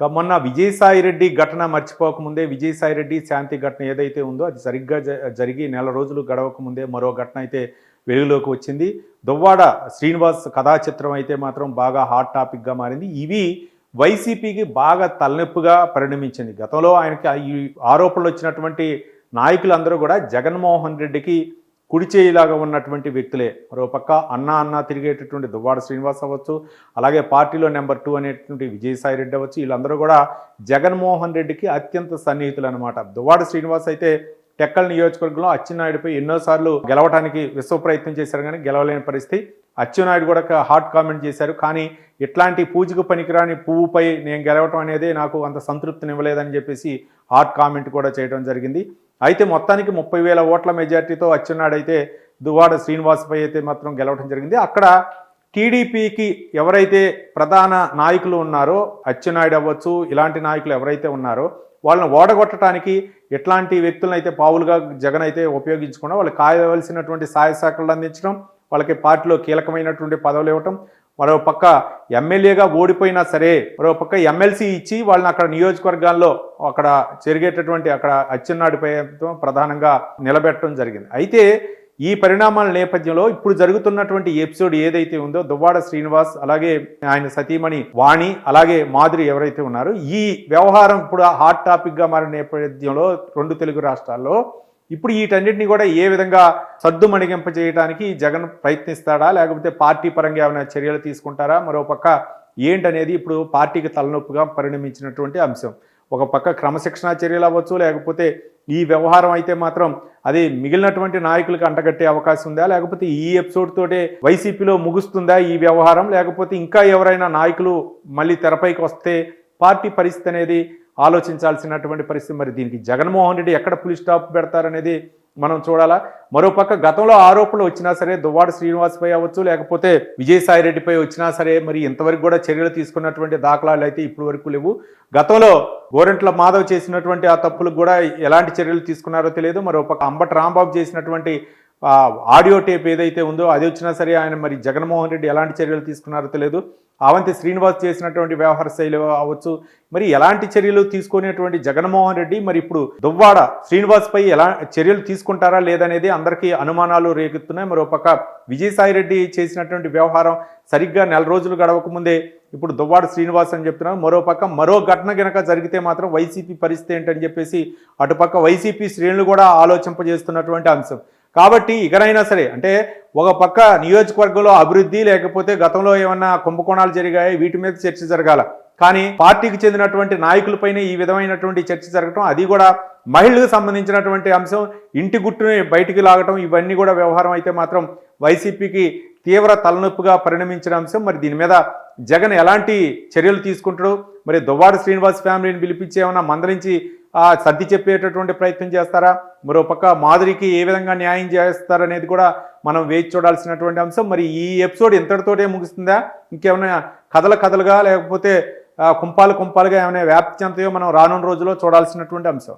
మొన్న విజయసాయి రెడ్డి ఘటన మర్చిపోకముందే విజయసాయి రెడ్డి శాంతి ఘటన ఏదైతే ఉందో అది సరిగ్గా జ- జరిగి నెల రోజులు గడవక ముందే మరో ఘటన అయితే వెలుగులోకి వచ్చింది. దువ్వాడ శ్రీనివాస్ కథా చిత్రం అయితే మాత్రం బాగా హాట్ టాపిక్గా మారింది. ఇవి వైసీపీకి బాగా తలనొప్పిగా పరిణమించింది. గతంలో ఆయనకి ఈ ఆరోపణలు వచ్చినటువంటి నాయకులందరూ కూడా జగన్మోహన్ రెడ్డికి కుడి చేయిలాగా ఉన్నటువంటి వ్యక్తులే. మరో పక్క అన్న అన్న తిరిగేటటువంటి దువ్వాడ శ్రీనివాస్ అవ్వచ్చు అలాగే పార్టీలో నెంబర్ టూ అనేటువంటి విజయసాయి రెడ్డి అవ్వచ్చు. వీళ్ళందరూ కూడా జగన్మోహన్ రెడ్డికి అత్యంత సన్నిహితులు అనమాట దువ్వాడ శ్రీనివాస్ అయితే టెక్కల్ నియోజకవర్గంలో అచ్చెన్నాయుడిపై ఎన్నోసార్లు గెలవడానికి విశ్వ ప్రయత్నం చేశారు కానీ గెలవలేని పరిస్థితి. అచ్చెన్నాయుడు కూడా హాట్ కామెంట్ చేశారు. కానీ ఇట్లాంటి పూజకు పనికిరాని పువ్వుపై నేను గెలవటం అనేది నాకు అంత సంతృప్తినివ్వలేదని చెప్పేసి హాట్ కామెంట్ కూడా చేయడం జరిగింది. అయితే మొత్తానికి ముప్పై వేల ఓట్ల మెజార్టీతో అచ్చెన్నాయుడు అయితే దువ్వాడ శ్రీనివాస్పై అయితే మాత్రం గెలవడం జరిగింది. అక్కడ టీడీపీకి ఎవరైతే ప్రధాన నాయకులు ఉన్నారో అచ్చెన్నాయుడు అవ్వచ్చు ఇలాంటి నాయకులు ఎవరైతే ఉన్నారో వాళ్ళని ఓడగొట్టడానికి ఎట్లాంటి వ్యక్తులను అయితే పావులుగా జగన్ అయితే ఉపయోగించకుండా వాళ్ళకి కాయవలసినటువంటి సహాయ శాఖలు అందించడం వాళ్ళకి పార్టీలో కీలకమైనటువంటి పదవులు ఇవ్వటం మరో పక్క ఎమ్మెల్యేగా ఓడిపోయినా సరే మరోపక్క ఎమ్మెల్సీ ఇచ్చి వాళ్ళని అక్కడ నియోజకవర్గాల్లో అక్కడ జరిగేటటువంటి అక్కడ అచ్చెన్నాడిపోయడం ప్రధానంగా నిలబెట్టడం జరిగింది. అయితే ఈ పరిణామాల నేపథ్యంలో ఇప్పుడు జరుగుతున్నటువంటి ఎపిసోడ్ ఏదైతే ఉందో దువ్వాడ శ్రీనివాస్ అలాగే ఆయన సతీమణి వాణి అలాగే మాధురి ఎవరైతే ఉన్నారో ఈ వ్యవహారం ఇప్పుడు హాట్ టాపిక్గా మారిన నేపథ్యంలో రెండు తెలుగు రాష్ట్రాల్లో ఇప్పుడు వీటన్నిటిని కూడా ఏ విధంగా సద్దు చేయడానికి జగన్ ప్రయత్నిస్తాడా? లేకపోతే పార్టీ పరంగా ఏమైనా చర్యలు తీసుకుంటారా? మరో పక్క ఏంటనేది ఇప్పుడు పార్టీకి తలనొప్పిగా పరిణమించినటువంటి అంశం. ఒక పక్క క్రమశిక్షణా చర్యలు అవ్వచ్చు లేకపోతే ఈ వ్యవహారం అయితే మాత్రం అది మిగిలినటువంటి నాయకులకు అంటగట్టే అవకాశం ఉందా? లేకపోతే ఈ ఎపిసోడ్ తోటే వైసీపీలో ముగుస్తుందా ఈ వ్యవహారం? లేకపోతే ఇంకా ఎవరైనా నాయకులు మళ్ళీ తెరపైకి వస్తే పార్టీ పరిస్థితి అనేది ఆలోచించాల్సినటువంటి పరిస్థితి. మరి దీనికి జగన్మోహన్ రెడ్డి ఎక్కడ పులి స్టాప్ పెడతారనేది మనం చూడాలా? మరోపక్క గతంలో ఆరోపణలు వచ్చినా సరే దువ్వాడ శ్రీనివాస్పై అవ్వచ్చు లేకపోతే విజయసాయి రెడ్డిపై వచ్చినా సరే మరి ఇంతవరకు కూడా చర్యలు తీసుకున్నటువంటి దాఖలాలు అయితే ఇప్పటి వరకు లేవు. గతంలో గోరెంట్ల మాధవ్ చేసినటువంటి ఆ తప్పులకు కూడా ఎలాంటి చర్యలు తీసుకున్నారో తెలియదు. మరోపక్క అంబటి రాంబాబు చేసినటువంటి ఆడియో టేప్ ఏదైతే ఉందో అది వచ్చినా సరే ఆయన మరి జగన్మోహన్ రెడ్డి ఎలాంటి చర్యలు తీసుకున్నారో తెలియదు. అవంతి శ్రీనివాస్ చేసినటువంటి వ్యవహార శైలి అవ్వచ్చు. మరి ఎలాంటి చర్యలు తీసుకునేటువంటి జగన్మోహన్ రెడ్డి మరి ఇప్పుడు దువ్వాడ శ్రీనివాస్పై ఎలా చర్యలు తీసుకుంటారా లేదనేది అందరికీ అనుమానాలు రేకెత్తున్నాయి. మరోపక్క విజయసాయి రెడ్డి చేసినటువంటి వ్యవహారం సరిగ్గా నెల రోజులు గడవక ముందే ఇప్పుడు దువ్వాడ శ్రీనివాస్ అని చెప్తున్నారు. మరోపక్క మరో ఘటన గనక జరిగితే మాత్రం వైసీపీ పరిస్థితి ఏంటని చెప్పేసి అటుపక్క వైసీపీ శ్రేణులు కూడా ఆలోచింపజేస్తున్నటువంటి అంశం. కాబట్టి ఇకనైనా సరే అంటే ఒక పక్క నియోజకవర్గంలో అభివృద్ధి లేకపోతే గతంలో ఏమన్నా కుంభకోణాలు జరిగాయి? వీటి మీద చర్చ జరగాల. కానీ పార్టీకి చెందినటువంటి నాయకులపైన ఈ విధమైనటువంటి చర్చ జరగటం అది కూడా మహిళలకు సంబంధించినటువంటి అంశం. ఇంటి గుట్టుని బయటికి లాగటం ఇవన్నీ కూడా వ్యవహారం అయితే మాత్రం వైసీపీకి తీవ్ర తలనొప్పిగా పరిణమించిన అంశం. మరి దీని మీద జగన్ ఎలాంటి చర్యలు తీసుకుంటాడు? మరి దువ్వాడ శ్రీనివాస్ ఫ్యామిలీని పిలిపించి ఏమైనా మందరించి సర్ది చెప్పేటటువంటి ప్రయత్నం చేస్తారా? మరో పక్క మాధురికి ఏ విధంగా న్యాయం చేస్తారనేది కూడా మనం వేచి చూడాల్సినటువంటి అంశం. మరి ఈ ఎపిసోడ్ ఇంతటితోటే ముగుస్తుందా? ఇంకేమైనా కథల కథలుగా లేకపోతే కుంపాలు కుంపాలుగా ఏమైనా వ్యాప్తి చెందుతాయో మనం రానున్న రోజుల్లో చూడాల్సినటువంటి అంశం.